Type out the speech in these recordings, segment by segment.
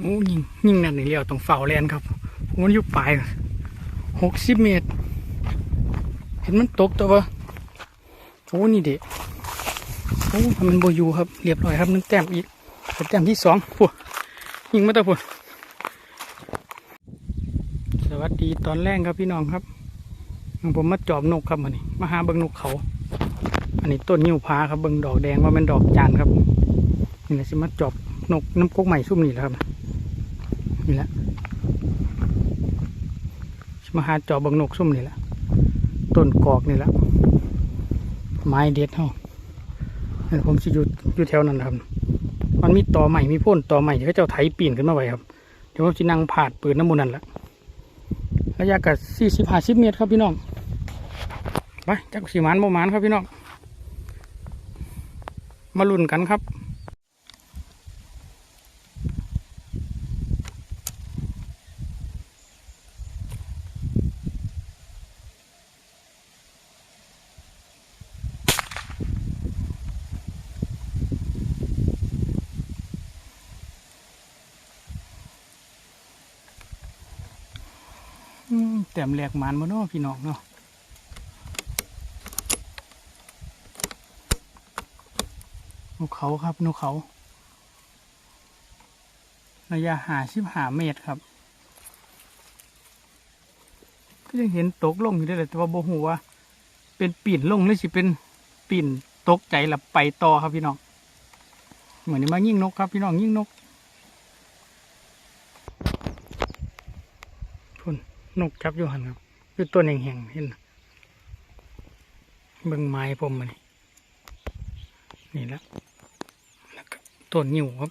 โอ้ยิงยิงนั่นนี่เลี้ยวตรงเฝ้าแลนครับมันอยู่ปลายหกสิบเมตร เห็นมันตกตัวปะโอ้นี่เด็กโอ้มันโบยูครับเรียบร้อยครับนึ่งแต้มอีกเป็นแต้มที่สองพวกยิงมาตะพวกสวัสดีตอนแรกครับพี่น้องครับผมมาจอบนกครับมันนี่มาหาเบิงนกเขา อันนี้ต้นยิ้วพาครับเบิงดอกแดงว่าเป็นดอกจานครับนี่แหละสิมาจอบนกน้ำกกใหม่ซุ่มนี่แหละครับ นี่แหละมาหาจอบเบิงนกซุ่มนี่แหละต้นกอกนี่แหละไม้เด็ดเฮานี่ผมสิอยู่อยู่แถวนั้นครับ มันมีต่อใหม่มีพ่นต่อใหม่ที่เขาเจ้าไถปีนขึ้นมาไว้ครับเดี๋ยวผมสินั่งผาดปืนน้ำมูนั่นแหละระยะกับสี่สิบห้าสิบเมตรครับพี่น้องไปจักสีมันโมมานครับพี่น้องมาลุ้นกันครับ ต้มแหลกมันมาเนาะพี่น้องเนาะนกเขาครับนกเขาระยะหาสิบหาเมตรครับ ก็ยังเห็นตกลงอยู่ได้เลยแต่ว่าโบหูว่าเป็นปีนลงหรือสิเป็นปีนตกใจหลับไปต่อครับพี่น้องเหมือนนี่มายิ่งนกครับพี่น้องยิ่งนกพุ่ นกจับอยู่หันครับคือตัวแห่งๆเห็นเบิ่งไม้ผมมานี่นี่แหละต้นหิวครับ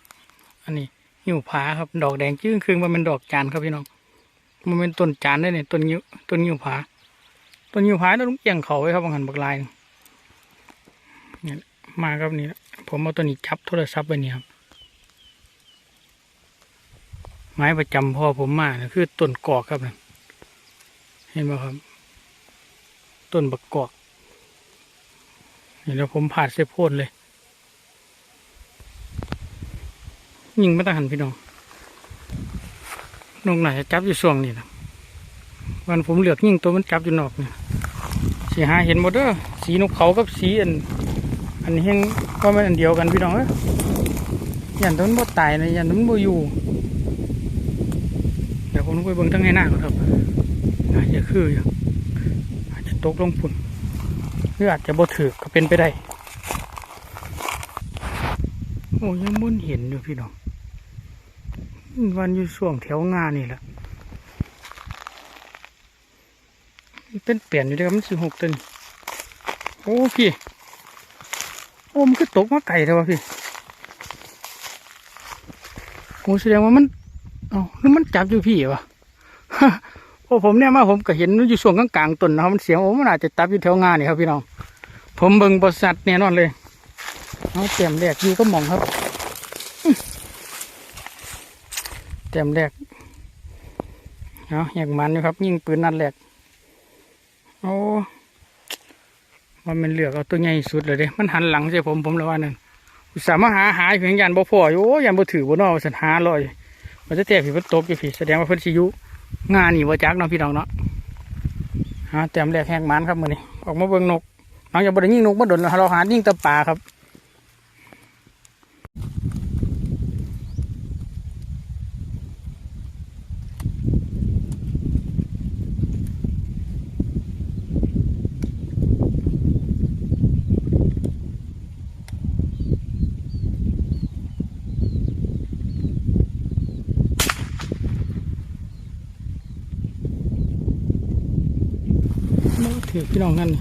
อันนี้หิวผาครับ ดอกแดงจื้งคืนมันเป็นดอกจานครับพี่น้อง มันเป็นต้นจานได้เนี่ยต้นหิวต้นหิวผาต้นหิวผาต้องเอียงเขาไว้ครับบางหันบักลายเนี่ยมาครับนี่ผมเอาตัวนี้จับโทรศัพท์ไปเนี่ยครับไม้ประจำพ่อผมมานะคือต้นกอกครับนั่นเห็นไหมครับ ต้นบักกอกนี่แล้วผมผ่าเสพโพดเลย ยิงไม่ต้องหันพี่น้องนกไหนจับอยู่ส่วงนี่นะวันผมเหลือกยิงตัวมันจับอยู่นอกเนี่ยสีหาเห็นหมดเด้อสีนกเขากับสีอัน อันนี้เฮงก็ไม่อันเดียวกันพี่น้องเอ้ยยันต้นบ่ตายนะยันต้นบ่อยู่ เดี๋ยวผมไปเบิ่งทั้งให้หน้าก่อนครับ อาจจะคืออยู่อาจจะตกลงฝุ่นหรืออาจจะบ่ถือก็เป็นไปได้โอ้ยังมุ่นเห็นอยู่พี่น้องวันอยู่ช่วงแถวงานนี่แหละเป็นเปลี่ยนอยู่เดียวมันสิหกตันโอ้พี่โอ้มันคือตกมาไก่เลยวะพี่โอ้แสดงว่ามัน เอ้าหรือมันจับอยู่พี่วะ โอ้ผมเนี่ยมาผมก็เห็นอยู่ช่วงกลางๆต้นนะครับมันเสียงโอ้มันอาจจะจับอยู่แถวงานนี่ครับพี่น้องผมเบิ่งบริษัทแน่นอนเลยเอาเตรียมแรกอยู่ก็มองครับเตรียมแรกเอาอยากมันอยู่ครับ ยิงปืนนัดแรกโอ้ว่ามันเหลือกเอาตัวใหญ่สุดเลยเด้มันหันหลังใช่ผมผมเลยว่านั่นอุตส่าห์มาหาหายเพียงยันบ่พออยู่โอ้ยันบ่ถือบ่นอสันหาลอยมันจะแตกผีมันตกอยู่ผีแสดงว่าเพิ่นสิยุ งานนี่ว่าจักเนาะพี่น้องเนาะหาแต้มแรกแหกมันครับมือนี้ออกมาเบิ่งนกหลังจากบ่ได้ยิงนกมาดนเราหายิ่งตะป่าครับ ถือพี่น้องนั่น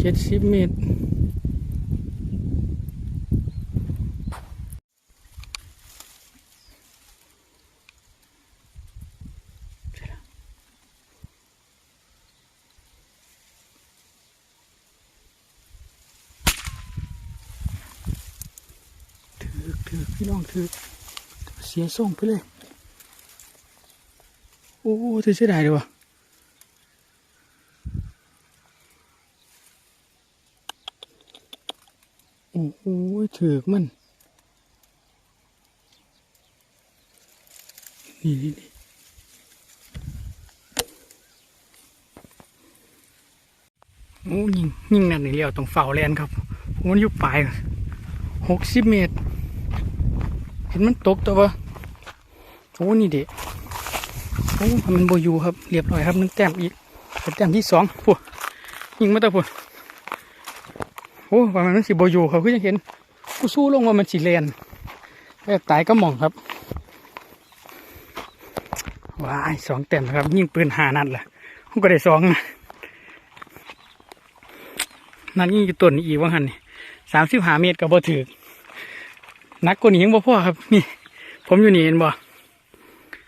เจ็ดสิบเมตรถือถือพี่น้องถือเสียส่งไปเลย โอ้ถือเสียดายเลยวะ โอ้โหถือมัน นี่นี่นี่โอ้ยิงยิงนั่นนี่เลี้ยวตรงเฝ้าแลนครับโอ้มันอยู่ปลายหกสิบเมตร เห็นมันตกตัวปะโอ้นี่เด็โอ้มันโบอยูครับ เรียบร้อยครับนึ่งแต้มอีกเป็นแต้มที่สองพวกยิงมาตะพวก โอ้ว่ามันสิบอยูเขาคือยังเห็นกูสู้ลงว่ามันสีแลนแล้ตายก็หมองครับว้ายสองแต้มนะครับ ยิงปืนหานัดแหละผมก็ได้สองนะนั่นยิงอยู่ต้นอีกว่าหันนี่สามสิบห้าเมตรกับบ่ถือนักกว่านี้ยังบ่พ่อครับ นี่ ผมอยู่นี่เห็นบ่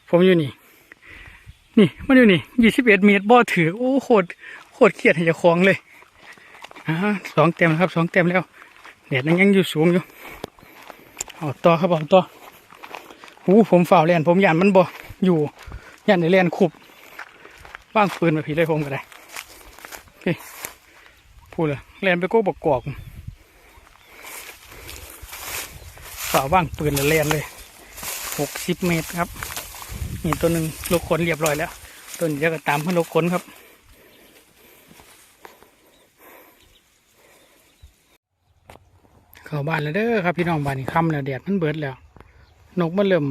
ผมอยู่นี่ นี่มันอยู่นี่ยี่สิบเอ็ดเมตรบ่ถือโอ้โคตรโคตรเครียดให้เจ้าของเลย อ่าสองเต็มแล้วครับสองเต็มแล้วเน็ตยังอยู่สูงอยู่เอาต่อครับเอาต่อโอ้ผมฝ่าวเล่นผมยันมันบ่อยู่ยันในเล่นคุบว่างปืนมาผีเลยผมก็ได้โอเคพูดเลยเล่นไปโก้บกกอกฝ่าว่างปืนละเลียนเลยหกสิบเมตรครับนี่ตัวหนึ่งลูกขนเรียบร้อยแล้ว ตัวนี้จะก็ตามให้ลูกขนครับ เข้าบ้านแล้วเด้อครับพี่น้องบ้านนี้ค่ำแล้วแดดมันเบิดแล้ว นกมันเริ่ม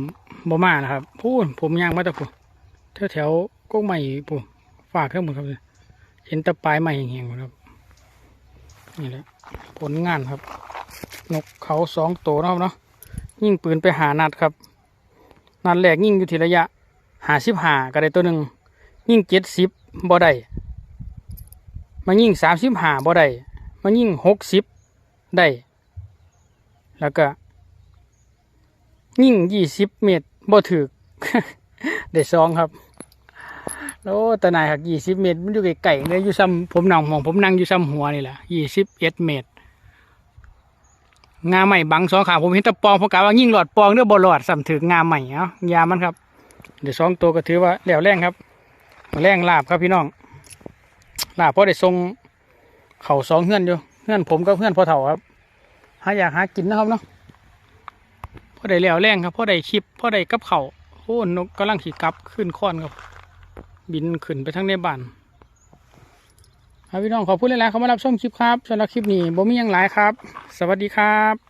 บ่มานะครับพูดผมย่างมาตะพูแถวแถวก้งใหม่พูฝากเครื่องหมดครับเลยเห็นตะปลายใหม่แห้งๆครับนี่แหละผลงานครับ นกเขาสองตัวนะครับเนาะยิ่งปืนไปหานัดครับ นัดแรกยิ่งอยู่ที่ระยะหาสิบหาก็ได้ตัวหนึ่งยิ่งเจ็ดสิบบ่ได้มายิ่งสามสิบหาบ่ได้มายิ่งหกสิบได้ แล้วก็ ยิงยี่สิบเมตรบ่ถือได้สองครับแล้วตะนายหักยี่สิบเมตร มันอยู่ไกลๆเลยอยู่ซ้ำผมนั่งมองผมนั่งอยู่ซ้ำหัวนี่แหละยี่สิบเอ็ดเมตรงาใหม่บังสองขาผมเห็นตะปองเพราะกะว่ายิ่งหลอดปองเด้อบ่หลอดสำถึกงาใหม่เอ้ายามันครับ เดี๋ยวสองตัวก็ถือว่าแล้วแรงครับแรงลาบครับพี่น้องลาบเพราะได้ทรงเข่าสองเฮือนอยู่เฮือนผมก็เฮือนพ่อเฒ่าครับาอยากหากินนะครับเนาะพอได้แล้วแรงครับพอได้คลิปพอได้กับเข่าโอ้นกกำลังขี่กลับขึ้นค้อนครับ บินขึ้นไปทั้งในบ้านครับพี่น้องขอพูดเลยแล้วเขามารับชมคลิปครับสำหรับคลิปนี้บ่มีหยังหลายครับ สวัสดีครับ